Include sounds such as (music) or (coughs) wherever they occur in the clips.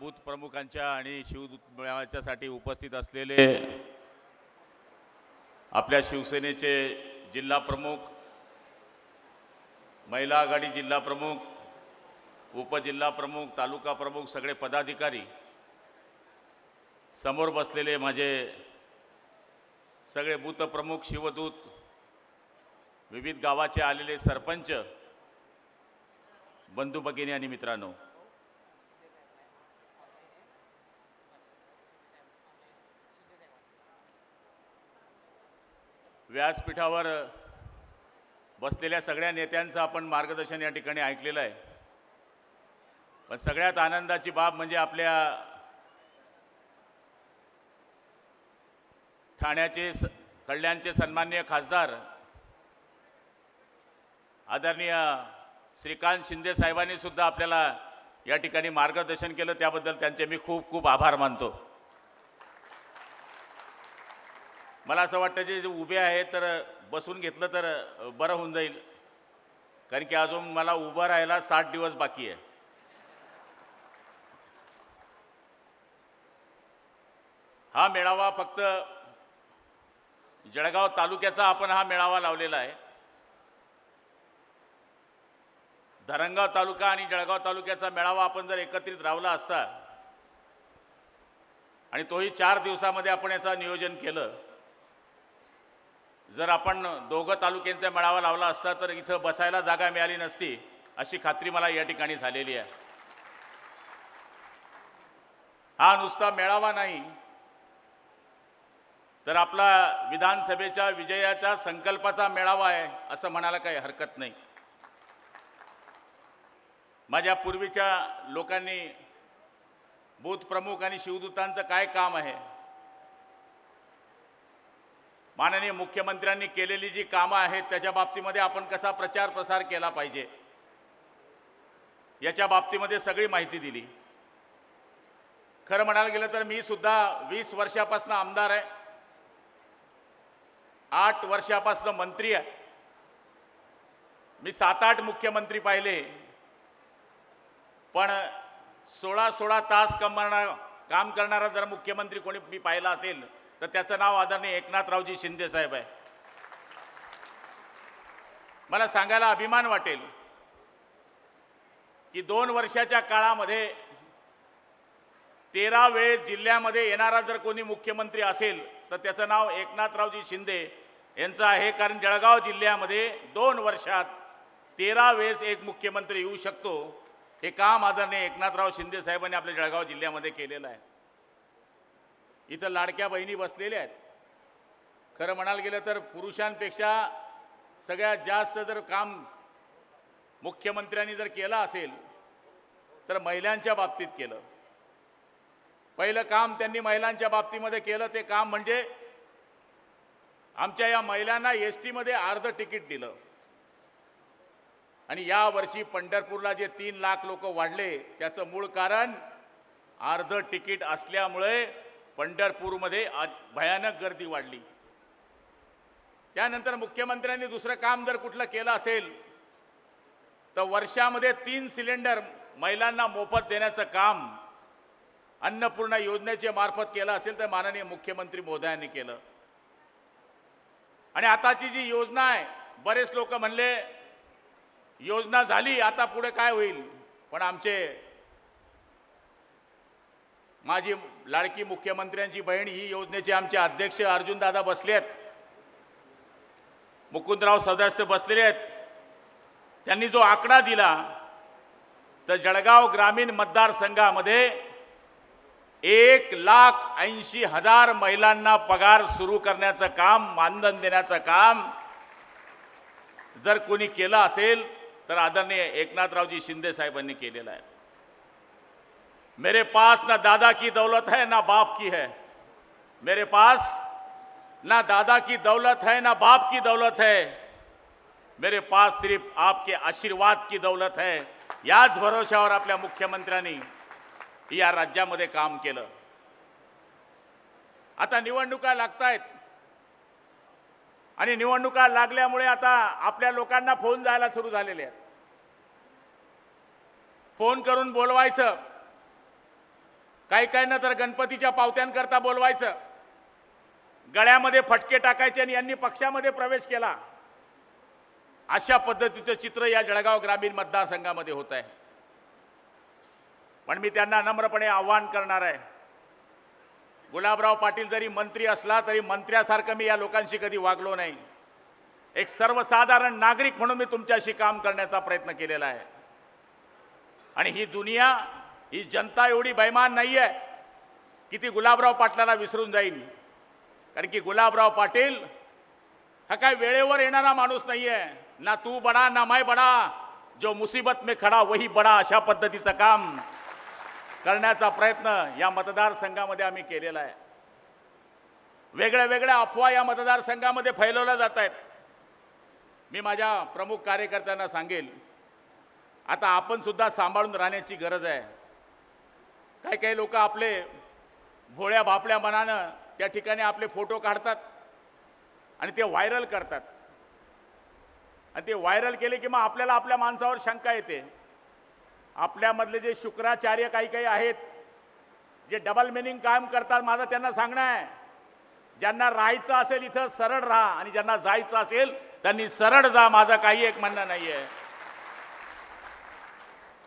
Booth प्रमुखांच्या आणि शिवदूत मेळाव्याच्यासाठी उपस्थित असलेले आपल्या शिवसेनेचे जिल्हा प्रमुख महिला आघाडी जिल्हा प्रमुख उपजिल्हा प्रमुख तालुका प्रमुख सगळे पदाधिकारी समोर बसलेले माझे सगळे बूथ प्रमुख शिवदूत विविध गावाचे आलेले सरपंच बंधू भगिनी आणि मित्रांनो व्यासपीठावर बसलेल्या सगळ्या नेत्यांचं आपण मार्गदर्शन या ठिकाणी ऐकलेलं आहे. पण सगळ्यात आनंदाची बाब म्हणजे आपल्या ठाण्याचे स कल्याणचे सन्माननीय खासदार आदरणीय श्रीकांत शिंदे साहेबांनी सुद्धा आपल्याला या ठिकाणी मार्गदर्शन केलं. त्याबद्दल त्यांचे मी खूप खूप आभार मानतो. मला असं वाटतं जे उभे आहे तर बसून घेतलं तर बरं होऊन जाईल. कारण की अजून मला उभं राहायला साठ दिवस बाकी आहे. हा मेळावा फक्त जळगाव तालुक्याचा आपण हा मेळावा लावलेला आहे. धरणगाव तालुका आणि जळगाव तालुक्याचा मेळावा आपण जर एकत्रित रावला असता आणि तोही चार दिवसामध्ये आपण याचं नियोजन केलं जर आपण दोघं तालुक्यांचा मेळावा लावला असता तर इथं बसायला जागा मिळाली नसती अशी खात्री मला या ठिकाणी झालेली आहे. हा नुसता मेळावा नाही तर आपला विधानसभेच्या विजयाच्या संकल्पाचा मेळावा आहे असं म्हणायला काही हरकत नाही. माझ्या पूर्वीच्या लोकांनी बूथ प्रमुख आणि शिवदूतांचं काय काम आहे माननीय मुख्यमंत्र्यांनी केलेली जी कामं आहेत त्याच्या बाबतीमध्ये आपण कसा प्रचार प्रसार केला पाहिजे? याच्या बाबतीमध्ये सगळी माहिती दिली. खरं म्हणायला गेलं तर मी सुद्धा वीस वर्षापासून आमदार आहे. आठ वर्षापासून मंत्री आहे. मी सात आठ मुख्यमंत्री पाहिले. पण सोळा सोळा तास कमवणार काम करणारा जर मुख्यमंत्री कोणी मी पाहिला असेल तर त्याचं नाव आदरणीय एकनाथरावजी शिंदे साहेब आहे. मला सांगायला अभिमान वाटेल की दोन वर्षाच्या काळामध्ये तेरा वेळेस जिल्ह्यामध्ये येणारा जर कोणी मुख्यमंत्री असेल तर त्याचं नाव एकनाथरावजी शिंदे यांचं आहे. कारण जळगाव जिल्ह्यामध्ये दोन वर्षात तेरा वेळेस एक मुख्यमंत्री येऊ शकतो. हे काम आदरणीय एकनाथराव शिंदे साहेबांनी आपल्या जळगाव जिल्ह्यामध्ये केलेलं आहे. इथं लाडक्या बहिणी बसलेल्या आहेत. खरं म्हणायला गेलं तर पुरुषांपेक्षा सगळ्यात जास्त जर काम मुख्यमंत्र्यांनी जर केलं असेल तर महिलांच्या बाबतीत केलं. पहिलं काम त्यांनी महिलांच्या बाबतीमध्ये केलं ते काम म्हणजे आमच्या या महिलांना एस टीमध्ये अर्ध तिकीट दिलं. आणि या वर्षी पंढरपूरला जे तीन लाख लोक वाढले त्याचं मूळ कारण अर्ध तिकीट असल्यामुळे पंढरपूरमध्ये आज भयानक गर्दी वाढली. त्यानंतर मुख्यमंत्र्यांनी दुसरं काम जर कुठलं केलं असेल तर वर्षामध्ये तीन सिलेंडर महिलांना मोफत देण्याचं काम अन्नपूर्णा योजनेच्या मार्फत केलं असेल तर माननीय मुख्यमंत्री मोदयांनी केलं. आणि आताची जी योजना आहे बरेच लोक म्हणले योजना झाली आता पुढे काय होईल? पण आमचे माझी लाडकी मुख्यमंत्र्यांची बहीण ही योजनेचे आमचे अध्यक्ष अर्जुनदादा बसले आहेत. मुकुंदराव सदस्य बसलेले आहेत. त्यांनी जो आकडा दिला तर जळगाव ग्रामीण मतदारसंघामध्ये एक लाख ऐंशी हजार महिलांना पगार सुरू करण्याचं काम मानधन देण्याचं काम जर कोणी केलं असेल तर आदरणीय एकनाथरावजी शिंदे साहेबांनी केलेलं आहे. मेरे पास ना दादा की दौलत है ना बाप की है। मेरे पास ना दादा की दौलत है ना बाप की दौलत है। मेरे पास सिर्फ आपके आशीर्वाद की दौलत है। याच भरोशावर आपल्या मुख्यमंत्र्यांनी या राज्यामध्ये काम केलं। आता निवडणुका लागतायत। आणि निवडणुका लागल्यामुळे आता आपल्या लोकांना फोन जायला सुरू झालेले आहेत। फोन करून बोलवायचं। काही काही ना तर गणपतीच्या पावत्यांकरता बोलवायचं. गळ्यामध्ये फटके टाकायचे आणि यांनी पक्षामध्ये प्रवेश केला. अशा पद्धतीचं चित्र या जळगाव ग्रामीण मतदारसंघामध्ये होत आहे. पण मी त्यांना नम्रपणे आव्हान करणार आहे. गुलाबराव पाटील जरी मंत्री असला तरी मंत्र्यासारखं मी या लोकांशी कधी वागलो नाही. एक सर्वसाधारण नागरिक म्हणून मी तुमच्याशी काम करण्याचा प्रयत्न केलेला आहे. आणि ही दुनिया ही जनता एवढी बैमान नाही आहे की ती गुलाबराव पाटलाला विसरून जाईल कारण की गुलाबराव पाटील हा काय वेळेवर येणारा माणूस नाही आहे ना तू बडा ना माय बडा. जो मुसीबत में खडा वही बडा अशा पद्धतीचं काम करण्याचा प्रयत्न या मतदारसंघामध्ये आम्ही केलेला आहे. वेगळ्या वेगळ्या अफवा या मतदारसंघामध्ये फैलवल्या जात आहेत. मी माझ्या प्रमुख कार्यकर्त्यांना सांगेल आता आपण सुद्धा सांभाळून राहण्याची गरज आहे. काही काही लोक आपले भोळ्या बापड्या मनानं त्या ठिकाणी आपले फोटो काढतात आणि ते व्हायरल करतात. आणि ते व्हायरल केले की मग आपल्याला आपल्या माणसावर शंका येते. आपल्यामधले जे शुक्राचार्य काही काही आहेत जे डबल मिनिंग काम करतात माझं त्यांना सांगणं आहे. ज्यांना राहायचं असेल इथं सरळ राहा. आणि ज्यांना जायचं असेल त्यांनी सरळ जा. माझं काही एक म्हणणं नाही आहे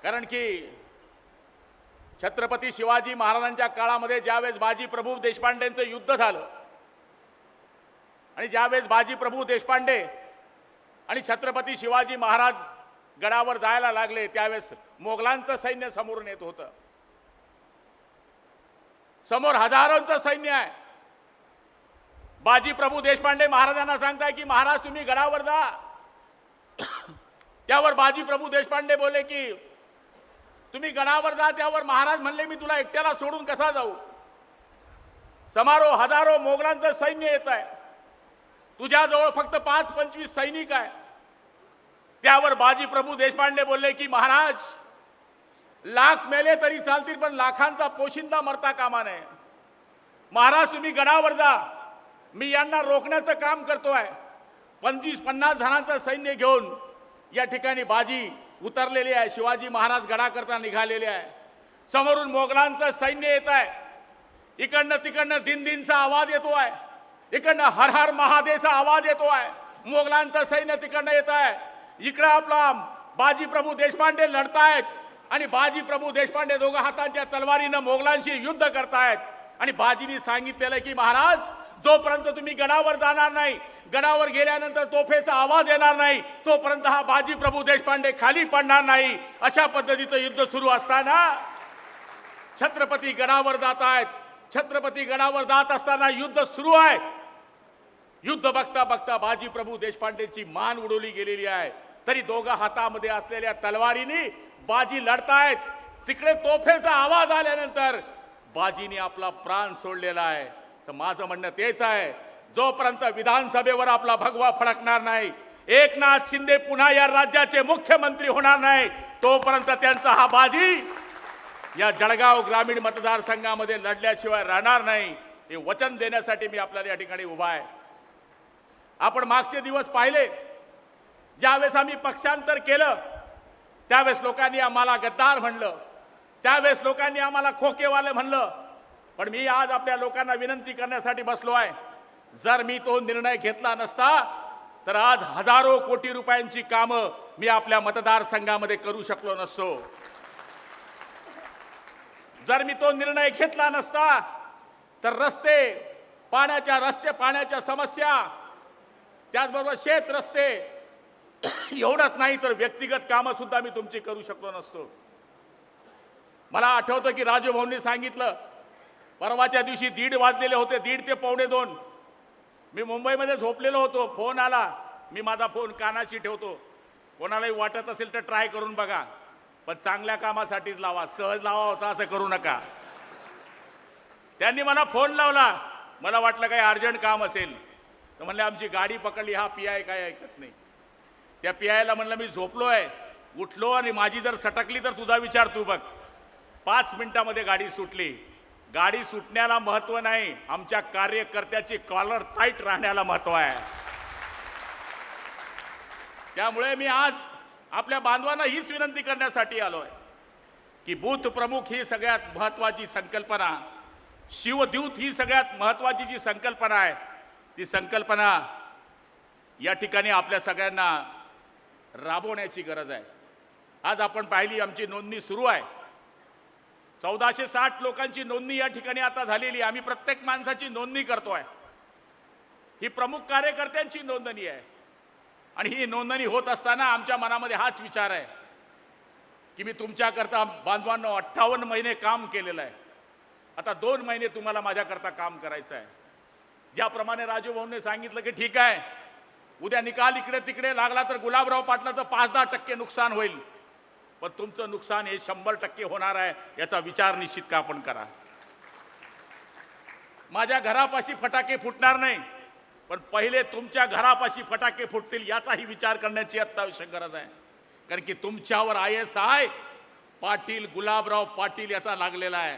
कारण की छत्रपती शिवाजी महाराजांच्या काळामध्ये ज्यावेळेस बाजी प्रभू देशपांडेंचं युद्ध झालं आणि ज्यावेळेस बाजी प्रभू देशपांडे आणि छत्रपती शिवाजी महाराज गडावर जायला लागले त्यावेळेस मोगलांचं सैन्य समोरून येत होतं. समोर हजारोंचं सैन्य आहे. बाजी प्रभू देशपांडे महाराजांना सांगताय की महाराज तुम्ही गडावर जा. (coughs) त्यावर बाजी प्रभू देशपांडे बोले की तुम्ही गडावर जा त्यावर महाराज म्हणले मी तुला एकट्याला सोडून कसा जाऊ? समारोह हजारो मोगलांचं सैन्य येत आहे. तुझ्याजवळ फक्त पाच पंचवीस सैनिक आहे. त्यावर बाजी प्रभू देशपांडे बोलले की महाराज लाख मेले तरी चालतील पण लाखांचा पोशिंदा मरता कामा नये. महाराज तुम्ही गडावर जा. मी यांना रोखण्याचं काम करतो आहे पंचवीस पन्नास जणांचं सैन्य घेऊन या ठिकाणी बाजी उतरलेली आहे. शिवाजी महाराज गडाकरता निघालेले आहे. समोरून मोगलांचं सैन्य येत आहे. इकडनं तिकडनं दिनदिनचा आवाज येतो आहे. इकडनं हर हर महादेवचा आवाज येतो आहे. मोगलांचं सैन्य तिकडनं येत आहे. इकडं आपला बाजी प्रभू देशपांडे लढतायत आणि बाजी प्रभू देशपांडे दोघं हातांच्या तलवारीनं मोगलांशी युद्ध करतायत. आणि बाजीनी सांगितलेलं की महाराज जोपर्यंत तुम्ही गडावर जाणार नाही गडावर गेल्यानंतर तोफेचा आवाज येणार नाही तोपर्यंत हा बाजी प्रभू देशपांडे खाली पडणार नाही. अशा पद्धतीचं युद्ध सुरू असताना छत्रपती गडावर जात आहेत. छत्रपती गडावर जात असताना युद्ध सुरू आहे. युद्ध बघता बघता बाजी प्रभू देशपांडेची मान उडवली गेलेली आहे. तरी दोघं हातामध्ये असलेल्या तलवारीनी बाजी लढतायत. तिकडे तोफेचा आवाज आल्यानंतर बाजीने आपला प्राण सोडलेला आहे. तर माझं म्हणणं तेच आहे. जोपर्यंत विधानसभेवर आपला भगवा फडकणार नाही एकनाथ शिंदे पुन्हा या राज्याचे मुख्यमंत्री होणार नाही तोपर्यंत त्यांचा हा बाजी या जळगाव ग्रामीण मतदारसंघामध्ये लढल्याशिवाय राहणार नाही. हे वचन देण्यासाठी मी आपल्याला या ठिकाणी उभा आहे. आपण मागचे दिवस पाहिले. ज्यावेळेस आम्ही पक्षांतर केलं त्यावेळेस लोकांनी आम्हाला गद्दार म्हणलं. त्यावेळेस लोकांनी आम्हाला खोकेवाले म्हणलं. पण मी आज आपल्या लोकांना विनंती करण्यासाठी बसलो आहे. जर मी तो निर्णय घेतला नसता तर आज हजारो कोटी रुपयांची कामं मी आपल्या मतदारसंघामध्ये करू शकलो नसतो. जर मी तो निर्णय घेतला नसता तर रस्ते पाण्याच्या रस्ते पाण्याच्या समस्या त्याचबरोबर शेत रस्ते एवढंच नाही तर व्यक्तिगत कामं सुद्धा मी तुमची करू शकलो नसतो. मला आठवतं की राजू सांगितलं परवाच्या दिवशी दीड वाजलेले होते दीड ते पावणे दोन. मी मुंबईमध्ये झोपलेलो होतो फोन आला. मी माझा फोन कानाशी ठेवतो. कोणालाही वाटत असेल तर ट्राय करून बघा. पण चांगल्या कामासाठीच लावा सहज लावा होता असं करू नका. त्यांनी मला फोन लावला. मला वाटलं काही अर्जंट काम असेल. तर म्हणले आमची गाडी पकडली हा पी आय काय ऐकत नाही. त्या पी आयला म्हणलं मी झोपलो आहे उठलो आणि माझी जर सटकली तर तुझा विचार तू बघ. पाच मिनिटामध्ये गाडी सुटली. गाडी सुटण्याला महत्त्व नाही. आमच्या कार्यकर्त्याची कॉलर टाईट राहण्याला महत्त्व आहे. त्यामुळे मी आज आपल्या बांधवांना हीच विनंती करण्यासाठी आलो आहे की बूथ प्रमुख ही सगळ्यात महत्त्वाची संकल्पना शिवद्यूत ही सगळ्यात महत्त्वाची जी संकल्पना आहे ती संकल्पना या ठिकाणी आपल्या सगळ्यांना राबवण्याची गरज आहे. आज आपण पाहिली आमची नोंदणी सुरू आहे. चौदाशे साठ लोकांची नोंदणी या ठिकाणी आता झालेली आहे. आम्ही प्रत्येक माणसाची नोंदणी करतोय. ही प्रमुख कार्यकर्त्यांची नोंदणी आहे. आणि ही नोंदणी होत असताना आमच्या मनामध्ये हाच विचार आहे की मी तुमच्याकरता बांधवांनो अठ्ठावन्न महिने काम केलेलं आहे. आता दोन महिने तुम्हाला माझ्याकरता काम करायचं आहे. ज्याप्रमाणे राजू भाऊने सांगितलं की ठीक आहे उद्या निकाल इकडे तिकडे लागला तर गुलाबराव पाटलाचं पाच दहा टक्के नुकसान होईल. पण तुमचं नुकसान हे शंभर टक्के होणार आहे याचा विचार निश्चित का आपण करा. माझ्या घरापाशी फटाके फुटणार नाही पण पहिले तुमच्या घरापाशी फटाके फुटतील याचाही विचार करण्याची अत्यावश्यक गरज आहे. कारण की तुमच्यावर I S I Patil Gulabrao Patil याचा लागलेला आहे.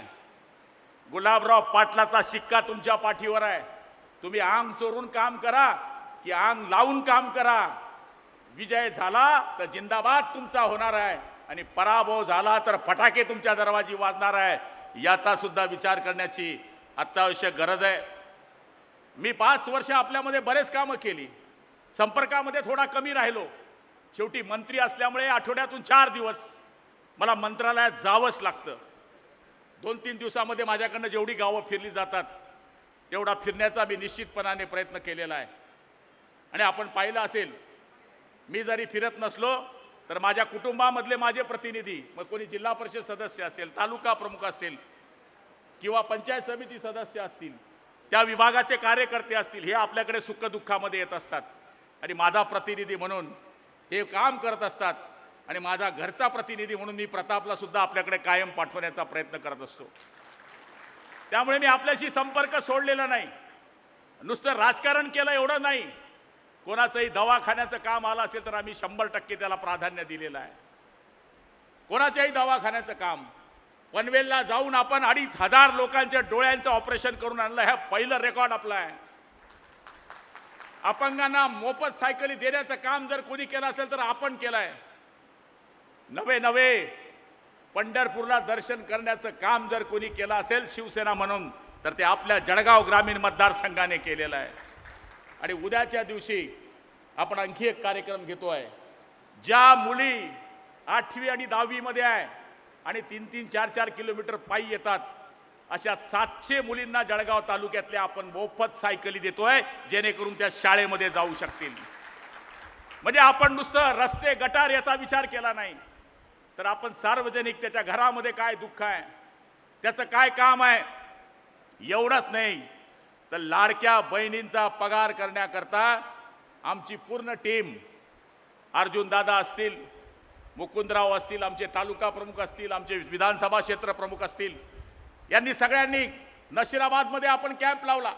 गुलाबराव पाटलाचा शिक्का तुमच्या पाठीवर आहे. तुम्ही आंग चोरून काम करा की आंग लावून काम करा. विजय झाला तर जिंदाबाद तुमचा होणार आहे. आणि पराभव झाला तर फटाके तुमच्या दरवाजी वाजणार आहे याचा सुद्धा विचार करण्याची अत्यावश्यक गरज आहे. मी पाच वर्ष आपल्यामध्ये बरेच कामं केली. संपर्कामध्ये थोडा कमी राहिलो. शेवटी मंत्री असल्यामुळे आठवड्यातून चार दिवस मला मंत्रालयात जावंच लागतं. दोन तीन दिवसामध्ये माझ्याकडनं जेवढी गावं फिरली जातात तेवढा फिरण्याचा मी निश्चितपणाने प्रयत्न केलेला आहे. आणि आपण पाहिलं असेल मी जरी फिरत नसलो तर माझ्या कुटुंबामधले माझे प्रतिनिधी मग कोणी जिल्हा परिषद सदस्य असतील तालुका प्रमुख असतील किंवा पंचायत समिती सदस्य असतील त्या विभागाचे कार्यकर्ते असतील हे आपल्याकडे सुखदुःखामध्ये येत असतात. आणि माझा प्रतिनिधी म्हणून हे काम करत असतात. आणि माझा घरचा प्रतिनिधी म्हणून मी प्रतापला सुद्धा आपल्याकडे कायम पाठवण्याचा प्रयत्न करत असतो. त्यामुळे मी आपल्याशी संपर्क सोडलेला नाही. नुसतं राजकारण केलं एवढं नाही. कोणाचंही दवाखान्याचं काम आलं असेल तर आम्ही शंभर टक्के त्याला प्राधान्य दिलेलं आहे. कोणाच्याही दवाखान्याचं काम पनवेलला जाऊन आपण अडीच हजार लोकांच्या डोळ्यांचं ऑपरेशन करून आणलं हे पहिलं रेकॉर्ड आपलं आहे. अपंगांना मोफत सायकली देण्याचं काम जर कोणी केलं असेल तर आपण केलं आहे नवे नवे पंढरपूरला दर्शन करण्याचं काम जर कोणी केलं असेल शिवसेना म्हणून तर ते आपल्या जळगाव ग्रामीण मतदारसंघाने केलेलं आहे. आणि उद्याच्या दिवशी आपण आणखी एक कार्यक्रम घेतो आहे ज्या मुली आठवी आणि दहावीमध्ये आहे आणि तीन तीन चार चार किलोमीटर पायी येतात अशा सातशे मुलींना जळगाव तालुक्यातल्या आपण मोफत सायकली देतोय जेणेकरून त्या शाळेमध्ये जाऊ शकतील. म्हणजे आपण नुसतं रस्ते गटार याचा विचार केला नाही तर आपण सार्वजनिक त्याच्या घरामध्ये काय दुःख आहे त्याचं काय काम आहे एवढंच नाही. तर लाडक्या बहिणींचा पगार करण्याकरता आमची पूर्ण टीम अर्जुन दादा असतील मुकुंदराव असतील आमचे तालुका प्रमुख असतील आमचे विधानसभा क्षेत्र प्रमुख असतील यांनी सगळ्यांनी नशिराबादमध्ये आपण कॅम्प लावला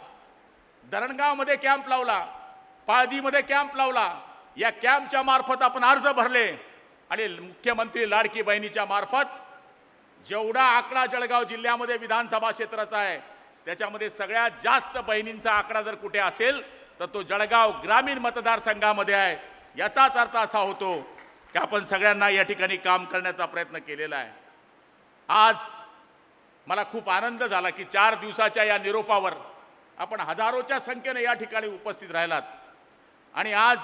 धरणगावमध्ये कॅम्प लावला पाळदीमध्ये कॅम्प लावला या कॅम्पच्या मार्फत आपण अर्ज भरले आणि मुख्यमंत्री लाडकी बहिणीच्या मार्फत जेवढा आकडा जळगाव जिल्ह्यामध्ये विधानसभा क्षेत्राचा आहे त्याच्यामध्ये सगळ्यात जास्त बहिणींचा आकडा जर कुठे असेल तर तो जळगाव ग्रामीण मतदारसंघामध्ये आहे. याचाच अर्थ असा होतो की आपण सगळ्यांना या ठिकाणी काम करण्याचा प्रयत्न केलेला आहे. आज मला खूप आनंद झाला की चार दिवसाच्या या निरोपावर आपण हजारोच्या संख्येने या ठिकाणी उपस्थित राहिलात. आणि आज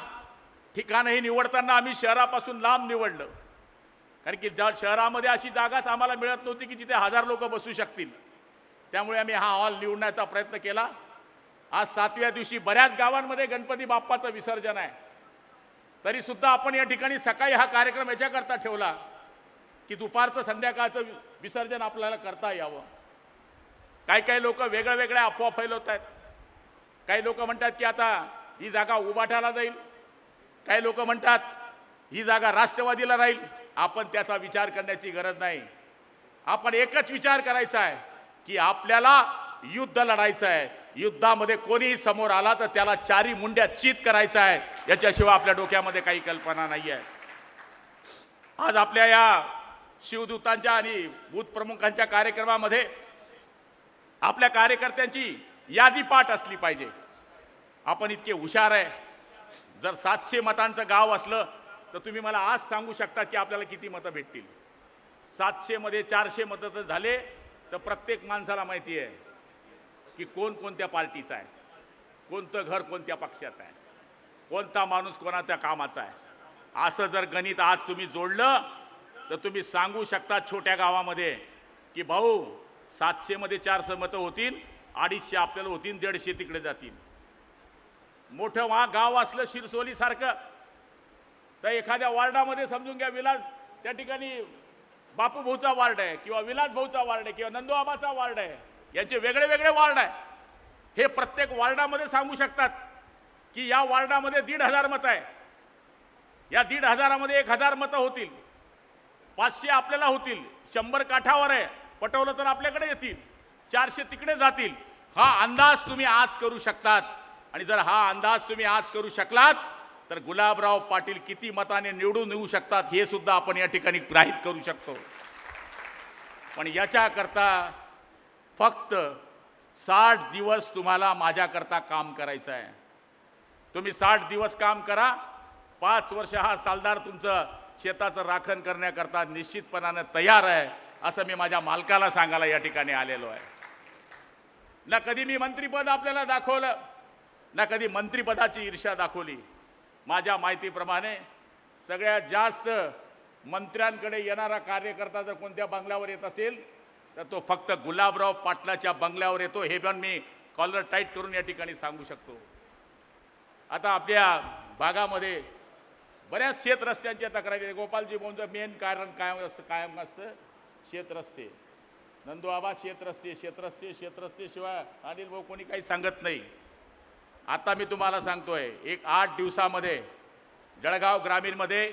ठिकाणही निवडताना आम्ही शहरापासून लांब निवडलं. कारण की ज्या शहरामध्ये अशी जागाच आम्हाला मिळत नव्हती की जिथे हजार लोक बसू शकतील. त्यामुळे आम्ही हा हॉल निवडण्याचा प्रयत्न केला. आज सातव्या दिवशी बऱ्याच गावांमध्ये गणपती बाप्पाचं विसर्जन आहे. तरीसुद्धा आपण या ठिकाणी सकाळी हा कार्यक्रम याच्याकरता ठेवला की दुपारचं संध्याकाळचं वि- विसर्जन आपल्याला करता यावं. काही काही लोक वेगळ्या वेगळ्या अफवा फैलवत आहेत. काही लोक म्हणतात की आता ही जागा उबाठाला जाईल. काही लोक म्हणतात ही जागा राष्ट्रवादीला राहील. आपण त्याचा विचार करण्याची गरज नाही. आपण एकच विचार करायचा आहे. की आपल्याला युद्ध लढायचं आहे. युद्धामध्ये कोणीही समोर आला तर त्याला चारी मुंड्या चित करायचं आहे. याच्याशिवाय आपल्या डोक्यामध्ये काही कल्पना नाही आहे. आज आपल्या या शिवदूतांच्या आणि बूथ प्रमुखांच्या कार्यक्रमामध्ये आपल्या कार्यकर्त्यांची यादी पाठ असली पाहिजे. आपण इतके हुशार आहे. जर सातशे मतांचं गाव असलं तर तुम्ही मला आज सांगू शकता की आपल्याला किती मतं भेटतील. सातशेमध्ये चारशे मतं तर झाले तर प्रत्येक माणसाला माहिती आहे की कोण कोणत्या पार्टीचा आहे कोणतं घर कोणत्या पक्षाचं आहे कोणता माणूस कोणाच्या कामाचा आहे. असं जर गणित आज तुम्ही जोडलं तर तुम्ही सांगू शकता छोट्या गावामध्ये की भाऊ सातशेमध्ये चारशे मतं होतील अडीचशे आपल्याला होतील दीडशे तिकडे जातील. मोठं वा गाव असलं शिरसोलीसारखं. तर एखाद्या वॉर्डामध्ये समजून घ्या विलास त्या ठिकाणी बापू भाऊचा वार्ड आहे किंवा विलास भाऊचा वार्ड आहे किंवा नंदूआबाचा वार्ड आहे यांचे वेगळे वेगळे वार्ड आहे. हे प्रत्येक वार्डामध्ये सांगू शकतात की या वार्डामध्ये दीड हजार मतं आहे. या दीड हजारामध्ये एक हजार मतं होतील. पाचशे आपल्याला होतील. शंभर काठावर आहे. पटवलं तर आपल्याकडे येतील. चारशे तिकडे जातील. हा अंदाज तुम्ही आज करू शकतात. आणि जर हा अंदाज तुम्ही आज करू शकलात तर गुलाबराव पाटील किती मताने निवडून येऊ शकतात हे सुद्धा आपण या ठिकाणी ग्राहित करू शकतो. पण याच्याकरता फक्त साठ दिवस तुम्हाला माझ्याकरता काम करायचं आहे तुम्ही साठ दिवस काम करा. पाच वर्ष हा सालदार तुमचं शेताचं राखण करण्याकरता निश्चितपणानं तयार आहे असं मी माझ्या मालकाला सांगायला या ठिकाणी आलेलो आहे. ना कधी मी मंत्रीपद आपल्याला दाखवलं ना कधी मंत्रीपदाची ईर्ष्या दाखवली. माझ्या माहितीप्रमाणे सगळ्यात जास्त मंत्र्यांकडे येणारा कार्यकर्ता जर कोणत्या बंगल्यावर येत असेल तर तो फक्त गुलाबराव पाटलाच्या बंगल्यावर येतो. हे पण मी कॉलर टाईट करून या ठिकाणी सांगू शकतो. आता आपल्या भागामध्ये बऱ्याच शेतरस्त्यांच्या तक्रारी गोपालजी बोंचं मेन कारण कायम असतं कायम असतं शेतरस्ते रस्ते. नंदूआबा शेतरस्ते शेतरस्ते शेत शिवाय अनिल भाऊ कोणी काही सांगत नाही. आता मी तुम्हाला सांगतोय एक आठ दिवसामध्ये जळगाव ग्रामीणमध्ये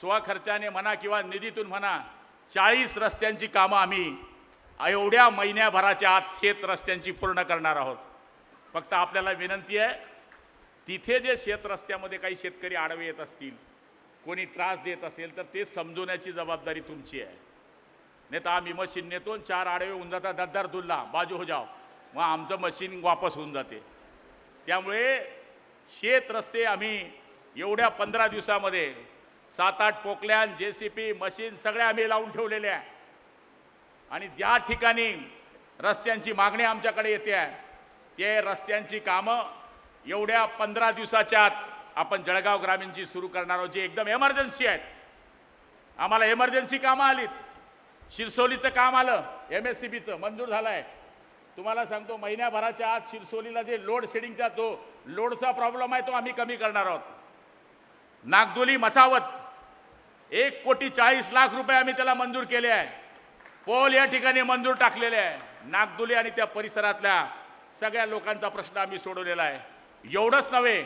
स्वखर्चाने म्हणा किंवा निधीतून म्हणा चाळीस रस्त्यांची कामं आम्ही एवढ्या महिन्याभराच्या आत शेत रस्त्यांची पूर्ण करणार आहोत. फक्त आपल्याला विनंती आहे तिथे जे शेत रस्त्यामध्ये काही शेतकरी आडवे येत असतील कोणी त्रास देत असेल तर ते समजवण्याची जबाबदारी तुमची आहे. नाही तर आम्ही मशीन नेतो चार आडवे होऊन जातात दद्दार दुल्ला बाजू हो जाव मग आमचं मशीन वापस होऊन जाते. त्यामुळे शेत रस्ते आम्ही एवढ्या पंधरा दिवसामध्ये सात आठ पोकल्यान जे सी पी मशीन सगळ्या आम्ही लावून ठेवलेल्या आहे. आणि ज्या ठिकाणी रस्त्यांची मागणी आमच्याकडे येते आहे ते रस्त्यांची कामं एवढ्या पंधरा दिवसाच्या आत आपण जळगाव ग्रामीणची सुरू करणार आहोत जी एकदम एमर्जन्सी आहेत. आम्हाला एमर्जन्सी कामं आलीत. शिरसोलीचं काम आलं एम एस सी बीचं मंजूर झालं आहे तुम्हाला सांगतो महिन्याभराच्या आत शिरसोलीला जे लोड शेडिंगचा तो लोडचा प्रॉब्लेम आहे तो आम्ही कमी करणार आहोत. नागदोली मसावत एक कोटी चाळीस लाख रुपये आम्ही त्याला मंजूर केले आहे. पोल या ठिकाणी मंजूर टाकलेले आहे. नागदोली आणि त्या परिसरातल्या सगळ्या लोकांचा प्रश्न आम्ही सोडवलेला आहे. एवढंच नव्हे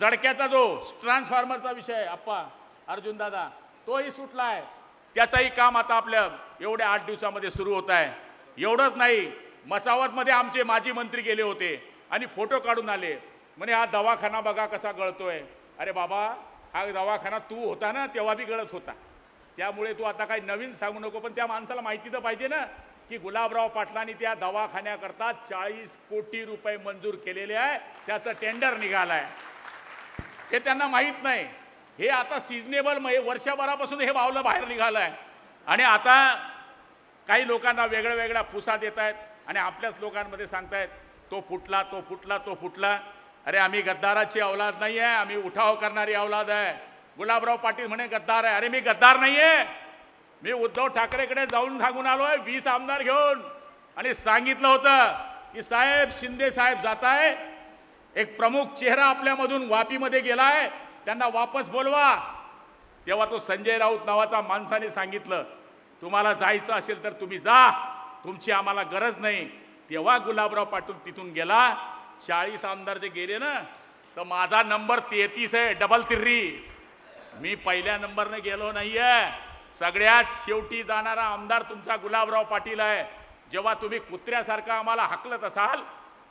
जडक्याचा जो ट्रान्सफॉर्मरचा विषय आप्पा अर्जुन दादा तोही सुटला आहे त्याचाही काम आता आपल्या एवढ्या आठ दिवसामध्ये सुरू होत आहे. एवढंच नाही मसावतमध्ये आमचे माजी मंत्री गेले होते आणि फोटो काढून आले. म्हणे हा दवाखाना बघा कसा गळतोय. अरे बाबा हा दवाखाना तू होता ना तेव्हा बी गळत होता. त्यामुळे तू आता काही नवीन सांगू नको पण त्या माणसाला माहिती तर पाहिजे ना की गुलाबराव पाटलांनी त्या दवाखान्याकरता चाळीस कोटी रुपये मंजूर केलेले आहे. त्याचं टेंडर निघालं आहे हे त्यांना माहीत नाही. हे आता सिजनेबल वर्षभरापासून हे बावलं बाहेर निघालं आहे आणि आता काही लोकांना वेगळ्या वेगळ्या फुसा देत आहेत आणि आपल्याच लोकांमध्ये सांगतायत तो फुटला तो फुटला तो फुटला. अरे आम्ही गद्दाराची अवलाद नाही आहे आम्ही उठाव करणारी अवलाद आहे. गुलाबराव पाटील म्हणे गद्दार आहे. अरे मी गद्दार नाही आहे मी उद्धव ठाकरेकडे जाऊन सांगून आलो आहे वीस आमदार घेऊन. आणि सांगितलं होतं की साहेब शिंदे साहेब जात आहे एक प्रमुख चेहरा आपल्यामधून वापीमध्ये गेला आहे त्यांना वापस बोलवा. तेव्हा तो संजय राऊत नावाचा माणसाने सांगितलं तुम्हाला जायचं असेल तर तुम्ही जा. तुमची आम्हाला गरज नाही. तेव्हा गुलाबराव पाटील तिथून गेला. चाळीस आमदार जे गेले ना तर माझा नंबर तेहतीस आहे डबल तिर्री. मी पहिल्या नंबरने गेलो नाहीये. सगळ्यात शेवटी जाणारा आमदार तुमचा गुलाबराव पाटील आहे. जेव्हा तुम्ही कुत्र्यासारखा आम्हाला हाकलत असाल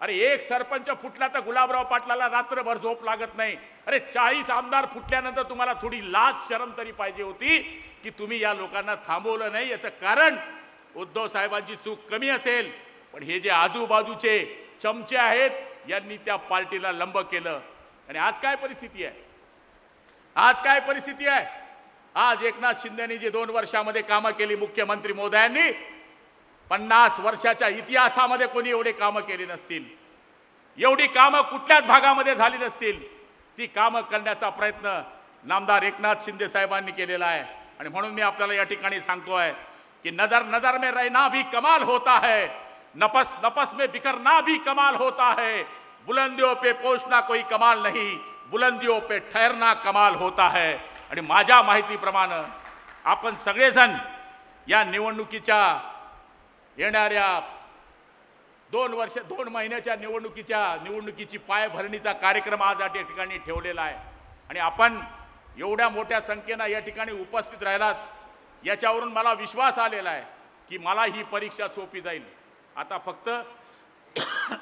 अरे एक सरपंच फुटला तर गुलाबराव पाटलाला रात्रभर झोप लागत नाही. अरे चाळीस आमदार फुटल्यानंतर तुम्हाला थोडी लाज शरम तरी पाहिजे होती की तुम्ही या लोकांना थांबवलं नाही. याचं कारण उद्धव साहेबांची चूक कमी असेल पण हे जे आजूबाजूचे चमचे आहेत यांनी त्या पार्टीला लंब केलं. आणि आज काय परिस्थिती आहे? आज काय परिस्थिती आहे? आज एकनाथ शिंदेनी जी दोन वर्षामध्ये कामं केली मुख्यमंत्री मोदयांनी पन्नास वर्षाच्या इतिहासामध्ये कोणी एवढे कामं केली नसतील. एवढी कामं कुठल्याच भागामध्ये झाली नसतील. ती कामं करण्याचा प्रयत्न नामदार एकनाथ शिंदे साहेबांनी केलेला आहे. आणि म्हणून मी आपल्याला या ठिकाणी सांगतो आहे की नजर नजर में रहना भी कमाल होता है नपस नपस में बिखरना भी कमाल होता है। बुलंदियों पे पोचना कोई कमाल नहीं बुलंदियों पे ठहरना कमाल होता है। आणि माझ्या माहितीप्रमाणे आपण सगळेजण या निवडणुकीच्या येणाऱ्या दोन वर्ष दोन महिन्याच्या निवडणुकीच्या निवडणुकीची पायभरणीचा कार्यक्रम आज या ठिकाणी ठेवलेला आहे. आणि आपण एवढ्या मोठ्या संख्येनं या ठिकाणी उपस्थित राहिलात. याच्यावरून मला विश्वास आलेला आहे की मला ही परीक्षा सोपी जाईल. आता फक्त (coughs)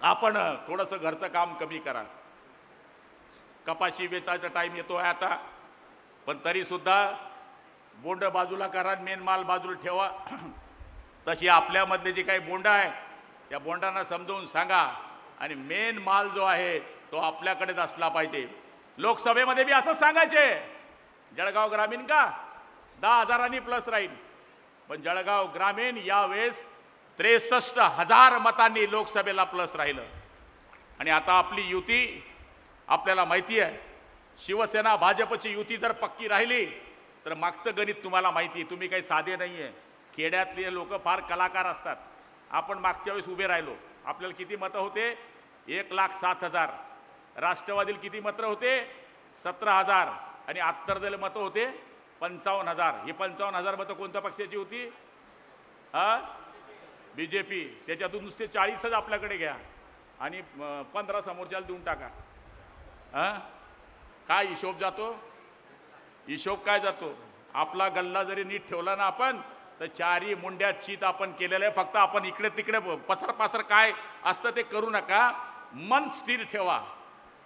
आपण थोडंसं घरचं काम कमी करा कपाशी वेचायचा टाईम येतो आहे आता. पण तरीसुद्धा बोंड बाजूला करा मेन माल बाजूला ठेवा. (coughs) तशी आपल्यामधले जे काही बोंड आहे त्या बोंडांना समजवून सांगा. आणि मेन माल जो आहे तो आपल्याकडेच असला पाहिजे. लोकसभेमध्ये बी असंच सांगायचे. जळगाव ग्रामीण का? दहा हजारांनी प्लस राहील. पण जळगाव ग्रामीण यावेळेस त्रेसष्ट हजार मतांनी लोकसभेला प्लस राहिलं. आणि आता आपली युती आपल्याला माहिती आहे. शिवसेना भाजपची युती जर पक्की राहिली तर मागचं गणित तुम्हाला माहिती आहे. तुम्ही काही साधे नाही आहे खेड्यातले लोक फार कलाकार असतात. आपण मागच्या वेळेस उभे राहिलो. आपल्याला किती मतं होते? एक लाख सात हजार. राष्ट्रवादीला किती मतं होते? सतरा हजार. आणि आत्तर मतं होते? पंचावन्न हजार. ही पंचावन्न हजार मतं कोणत्या पक्षाची होती? हा? बी जे पी त्याच्यातून नुसते चाळीसच आपल्याकडे घ्या. आणि पंधरा समोरच्याला देऊन टाका. हां? काय हिशोब जातो? हिशोब काय जातो? आपला गल्ला जरी नीट ठेवला ना आपण तर चारी मुंड्यात चीत आपण केलेलं आहे. फक्त आपण इकडे तिकडे पसर पासर काय असतं ते करू नका. मन स्थिर ठेवा.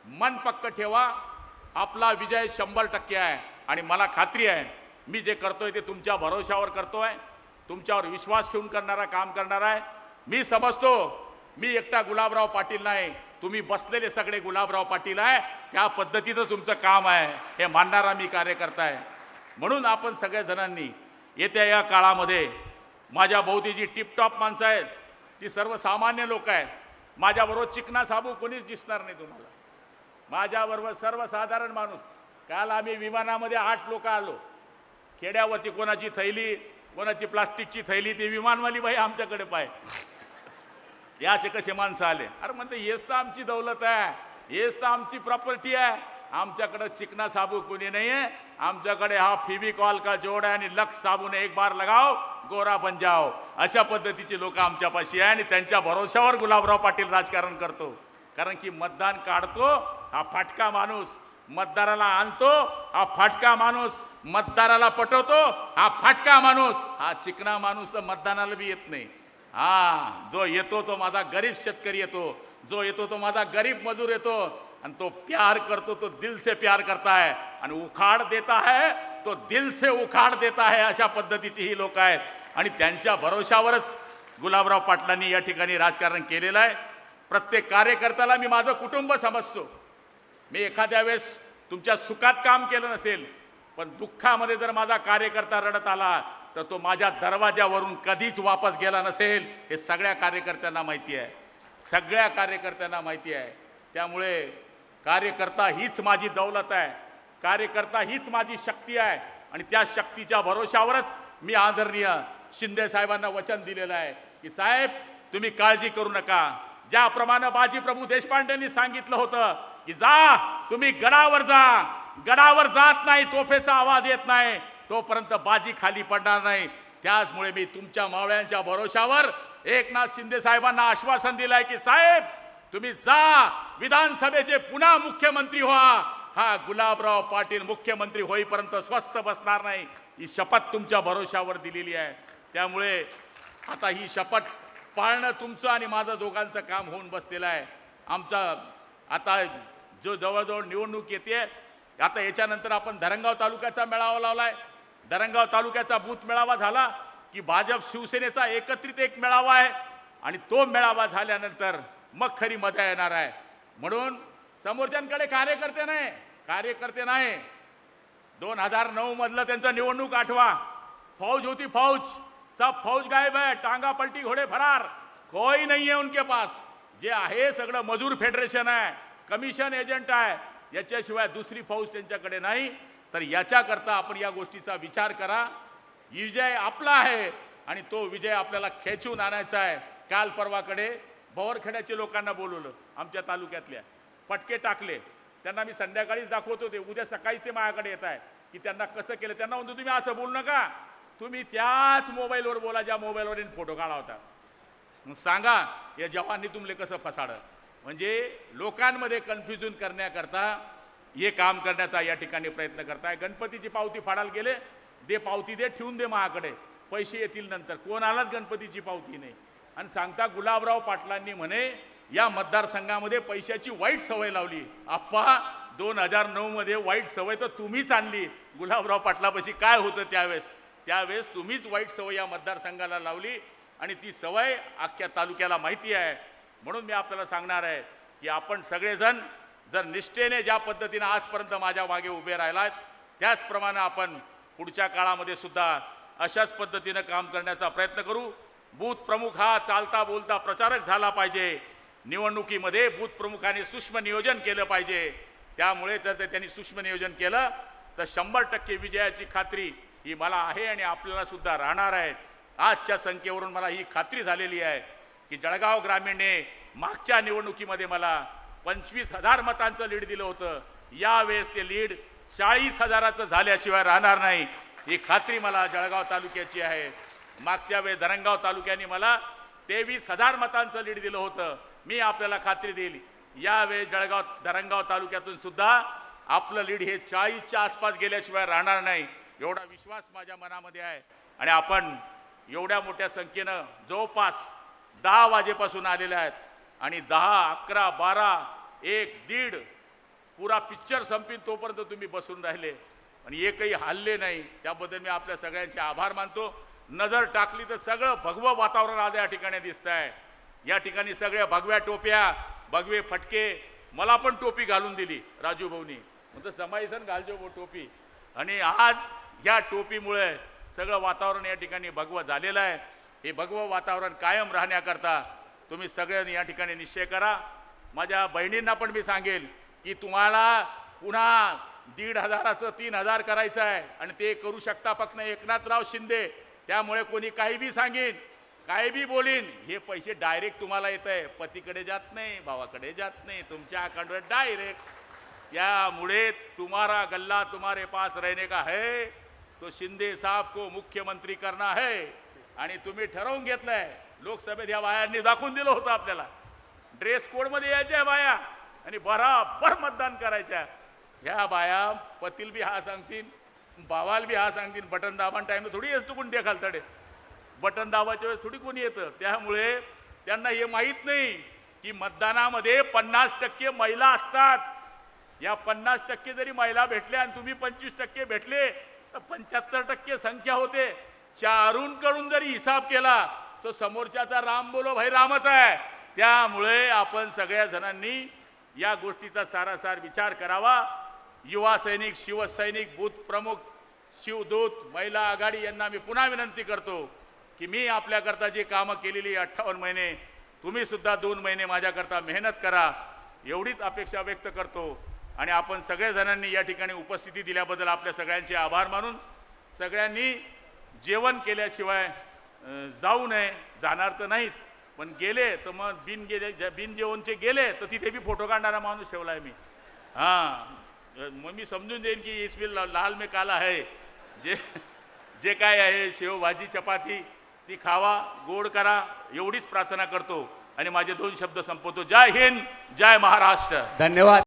मन पक्क ठेवा. आपला विजय शंभर टक्के आहे. आणि मला खात्री आहे मी जे करतोय ते तुमच्या भरोशावर करतोय तुमच्यावर विश्वास ठेवून करणारा काम करणार आहे. मी समजतो मी एकटा गुलाबराव पाटील नाही तुम्ही बसलेले सगळे गुलाबराव पाटील आहे त्या पद्धतीचं तुमचं काम आहे हे मानणारा मी कार्यकर्ता आहे. म्हणून आपण सगळ्या जणांनी येत्या या काळामध्ये माझ्या भोवती जी टिपटॉप माणसं आहेत ती सर्वसामान्य लोक आहेत माझ्याबरोबर चिकना साबू कोणीच दिसणार नाही तुम्हाला. माझ्याबरोबर सर्वसाधारण माणूस काल आम्ही विमानामध्ये आठ लोक आलो. खेड्यावरती कोणाची थैली कोणाची प्लास्टिकची थैली ती विमानवाली बाई आमच्याकडे पाय. हे असे कसे माणसं आले? अरे म्हणते हेच तर आमची दौलत आहे. हेच तर आमची प्रॉपर्टी आहे. आमच्याकडे चिकना साबू कोणी नाही आहे आमच्याकडे हा फिबिकॉल का जोड आहे आणि लक्ष साबून एक बार लगाव गोरा बन जाओ अशा पद्धतीची लोक आमच्यापाशी आहे आणि त्यांच्या भरोश्यावर गुलाबराव पाटील राजकारण करतो. कारण की मतदान काढतो हा फाटका माणूस. मतदाराला आणतो हा फाटका माणूस मतदाराला पटवतो हा फाटका माणूस हा चिकना माणूस तर मतदानाला बी येत नाही. हा जो येतो तो माझा गरीब शेतकरी येतो जो येतो तो माझा गरीब मजूर येतो आणि तो प्यार करतो तो दिल से प्यार करता है आणि उखाड देता है तो दिल से उखाड देता है अशा पद्धतीची ही लोक आहेत. आणि त्यांच्या भरोशावरच गुलाबराव पाटलांनी या ठिकाणी राजकारण केलेलं आहे. प्रत्येक कार्यकर्त्याला मी माझं कुटुंब समजतो. मी एखाद्या वेळेस तुमच्या सुखात काम केलं नसेल पण दुःखामध्ये जर माझा कार्यकर्ता रडत आला तर तो माझ्या दरवाज्यावरून कधीच वापस गेला नसेल हे सगळ्या कार्यकर्त्यांना माहिती आहे. सगळ्या कार्यकर्त्यांना माहिती आहे. त्यामुळे कार्यकर्ता हीच माझी दौलत आहे. कार्यकर्ता हीच माझी शक्ती आहे. आणि त्या शक्तीच्या भरोशावरच मी आदरणीय शिंदे साहेबांना वचन दिलेलं आहे की साहेब तुम्ही काळजी करू नका. ज्याप्रमाणे बाजी प्रभू देशपांडेंनी सांगितलं होतं की जा तुम्ही गडावर जा. गडावर जात नाही तोफेचा आवाज येत नाही. तोपर्यंत बाजी खाली पडणार नाही. त्याचमुळे मी तुमच्या मावळ्यांच्या भरोशावर एकनाथ शिंदे साहेबांना आश्वासन दिलंय की साहेब तुम्ही जा. विधानसभेचे पुन्हा मुख्यमंत्री व्हा. हा गुलाबराव पाटील मुख्यमंत्री होईपर्यंत स्वस्थ बसणार नाही. ही शपथ तुमच्या भरोशावर दिलेली आहे. त्यामुळे आता ही शपथ पाळणं तुमचं आणि माझं दोघांचं काम होऊन बसलेलं आहे. आमचा आता जो जवळजवळ निवडणूक येते आता याच्यानंतर आपण धरणगाव तालुक्याचा मेळावा लावलाय. धरणगाव तालुक्याचा बूथ मेळावा झाला की भाजप शिवसेनेचा एकत्रित एक मेळावा आहे आणि तो मेळावा झाल्यानंतर मग खरी मजा येणार आहे. म्हणून समोरच्यांकडे कार्यकर्ते नाही कार्यकर्ते नाही. दोन हजार नऊमधलं त्यांचं निवडणूक आठवा. फौज होती फौज सब फौज गायब आहे टांगा पलटी घोडे फरार. कोई नहीं है उनके पास. जे आहे सगळं मजूर फेडरेशन आहे. कमिशन एजंट आहे. याच्याशिवाय दुसरी फौज त्यांच्याकडे नाही. तर याच्याकरता आपण या गोष्टीचा विचार करा. विजय आपला आहे आणि तो विजय आपल्याला खेचून आणायचा आहे. काल परवाकडे भवरखेड्याचे लोकांना बोलवलं आमच्या तालुक्यातल्या. पटके टाकले. त्यांना मी संध्याकाळीच दाखवत होते उद्या सकाळीच ते माझ्याकडे येत आहे. की त्यांना कसं केलं? त्यांना म्हणतो तुम्ही असं बोलू नका. तुम्ही त्याच मोबाईलवर बोला ज्या मोबाईलवर फोटो काढा होता. सांगा या जवाननी तुमले कसं फसाडं म्हणजे लोकांमध्ये कन्फ्युजन करण्याकरता हे काम करण्याचा या ठिकाणी प्रयत्न करताय. गणपतीची पावती फाडायला गेले दे पावती दे ठेवून दे महाकडे पैसे येतील नंतर. कोणालाच गणपतीची पावती नाही. आणि सांगता गुलाबराव पाटलांनी म्हणे या मतदारसंघामध्ये पैशाची वाईट सवय लावली. आप्पा दोन हजार नऊमध्ये वाईट सवय तर तुम्हीच आणली. गुलाबराव पाटलापाशी काय होतं त्यावेळेस? त्यावेळेस तुम्हीच वाईट सवय या मतदारसंघाला लावली. आणि ती सवय अख्ख्या तालुक्याला माहिती आहे. म्हणून मी आपल्याला सांगणार आहे की आपण सगळेजण जर निष्ठेने ज्या पद्धतीनं आजपर्यंत माझ्या मागे उभे राहिलात त्याचप्रमाणे आपण पुढच्या काळामध्ये सुद्धा अशाच पद्धतीनं काम करण्याचा प्रयत्न करू. बूथ प्रमुख हा चालता बोलता प्रचारक झाला पाहिजे. निवडणुकीमध्ये बूथ प्रमुखाने सूक्ष्म नियोजन केलं पाहिजे. त्यामुळे जर ते त्यांनी सूक्ष्म नियोजन केलं तर शंभर टक्के विजयाची खात्री ही मला आहे आणि आपल्याला सुद्धा राहणार आहे. आजच्या संख्येवरून मला ही खात्री झालेली आहे. की जळगाव ग्रामीणने मागच्या निवडणुकीमध्ये मला पंचवीस हजार मतांचं लीड दिलं होतं. यावेळेस ते लीड चाळीस हजाराचं झाल्याशिवाय राहणार नाही. ही खात्री मला जळगाव तालुक्याची आहे. मागच्या वेळेस धरणगाव तालुक्याने मला तेवीस हजार मतांचं लीड दिलं होतं. मी आपल्याला खात्री देईल. यावेळेस जळगाव धरणगाव तालुक्यातून सुद्धा आपलं लीड हे चाळीसच्या आसपास गेल्याशिवाय राहणार नाही. एवढा विश्वास माझ्या मनामध्ये आहे. आणि आपण एवढ्या मोठ्या संख्येनं जवळपास दहा वाजेपासून आलेल्या आहेत. आणि दहा अकरा बारा एक दीड पुरा पिक्चर संपीन तोपर्यंत तुम्ही बसून राहिले. आणि एकही हल्ले नाही. त्याबद्दल मी आपल्या सगळ्यांचे आभार मानतो. नजर टाकली तर सगळं भगवं वातावरण आज या ठिकाणी दिसत आहे या ठिकाणी सगळ्या भगव्या टोप्या भगवे फटके मला पण टोपी घालून दिली राजू भाऊनी. म्हणतो समाईसन घालजो भाऊ टोपी. आणि आज या टोपीमुळे सगळं वातावरण या ठिकाणी भगवं झालेलं आहे. हे भगवं वातावरण कायम राहण्याकरता तुम्ही सगळ्यांनी या ठिकाणी निश्चय करा. माझ्या बहिणींना पण मी सांगेल की तुम्हाला पुन्हा दीड हजाराचं तीन हजार करायचं आहे आणि ते करू शकता फक्त एकनाथराव शिंदे. त्यामुळे कोणी काही बी सांगेन काही बी बोलीन हे पैसे डायरेक्ट तुम्हाला येत आहे पतीकडे जात नाही भावाकडे जात नाही तुमच्या अकाउंटवर डायरेक्ट त्यामुळे तुम्हारा गल्ला तुम्हारे पास रहने का है. तो शिंदे साहब को मुख्यमंत्री करना है. आणि तुम्ही ठरवून घेतलंय. लोकसभेत या बायांनी दाखवून दिलं होतं आपल्याला. ड्रेस कोडमध्ये यायच्या बाया आणि बराबर मतदान करायच्या. ह्या बाया पतील बी हा सांगतील बावाल बी हा सांगतील बटन दाबान टाईमला थोडी येतो कोण देखाल तडे. बटन दाबाच्या वेळेस थोडी कोणी येतं. त्यामुळे त्यांना हे माहीत नाही की मतदानामध्ये पन्नास टक्के महिला असतात. या पन्नास टक्के जरी महिला भेटल्या आणि तुम्ही पंचवीस टक्के भेटले तर पंच्याहत्तर टक्के संख्या होते. चारूंकडून जरी हिसाब केला तर समोरच्याचा राम बोलो भाई रामच आहे. त्यामुळे आपण सगळ्या जणांनी या गोष्टीचा सारासार विचार करावा. युवा सैनिक शिवसैनिक बूथ प्रमुख शिवदूत महिला आघाडी यांना मी पुन्हा विनंती करतो की मी आपल्याकरता जी कामं केलेली अठ्ठावन्न महिने तुम्ही सुद्धा दोन महिने माझ्याकरता मेहनत करा. एवढीच अपेक्षा व्यक्त करतो आणि आपण सगळ्या या ठिकाणी उपस्थिती दिल्याबद्दल आपल्या सगळ्यांचे आभार मानून सगळ्यांनी जेवण केल्याशिवाय जाऊ नये जाणार तर नाहीच. पण गेले तर मग बिन गेले बिन जेवणचे गेले तर तिथे बी फोटो काढणारा माणूस ठेवला आहे मी. हां. मग मी समजून देईन की इसवी लाल मे काला आहे. जे जे काय आहे शेव भाजी चपाती ती खावा गोड करा एवढीच प्रार्थना करतो. आणि माझे दोन शब्द संपवतो. जय हिंद जय महाराष्ट्र. धन्यवाद.